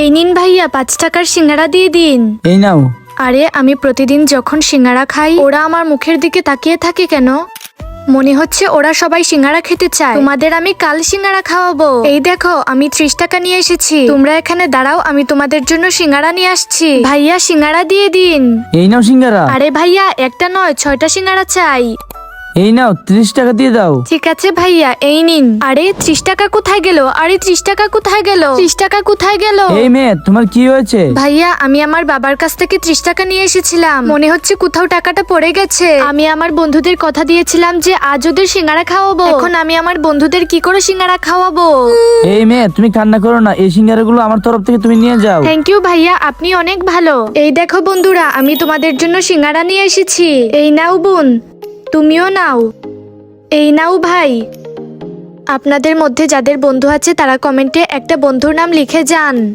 এই নিন ভাইয়া পাঁচ টাকার সিঙ্গারা দিয়ে দিন। এই নাও। আরে আমি প্রতিদিন যখন সিঙ্গারা খাই ওরা আমার মুখের দিকে তাকিয়ে থাকে কেন? মনে হচ্ছে ওরা সবাই সিঙ্গারা খেতে চায়। তোমাদের আমি কাল সিঙ্গারা খাওয়াবো। এই দেখো আমি ত্রিশ টাকা নিয়ে এসেছি। তোমরা এখানে দাঁড়াও আমি তোমাদের জন্য সিঙ্গারা নিয়ে আসছি। ভাইয়া সিঙ্গারা দিয়ে দিন। এই নাও সিঙ্গারা। আরে ভাইয়া একটা নয় ছয়টা সিঙ্গারা চাই। এই নাও ত্রিশ টাকা দিয়ে দাও। ঠিক আছে ভাইয়া এই নিন। আরে ত্রিশ টাকা কোথায় গেল? আরে ত্রিশ টাকা কোথায় গেল? ত্রিশ টাকা কোথায় গেল? এই মেয়ে তোমার কি হয়েছে? ভাইয়া আমি আমার বাবার কাছ থেকে ত্রিশ টাকা নিয়ে এসেছিলাম। মনে হচ্ছে কোথাও টাকাটা পড়ে গেছে। আমি আমার বন্ধুদের কথা দিয়েছিলাম যে আজ ওদের সিঙ্গারা খাওয়াবো। এখন আমি আমার বন্ধুদের কি করে সিঙ্গারা খাওয়াবো? এই মেয়ে তুমি কান্না করো না। এই সিঙ্গারাগুলো আমার তরফ থেকে তুমি নিয়ে যাও। থ্যাংক ইউ ভাইয়া আপনি অনেক ভালো। এই দেখো বন্ধুরা আমি তোমাদের জন্য সিঙ্গারা নিয়ে এসেছি। এই নাও বোন। তুমিও নাও। এই নাও ভাই। আপনাদের মধ্যে যাদের বন্ধু আছে তারা কমেন্টে একটা বন্ধুর নাম লিখে যান।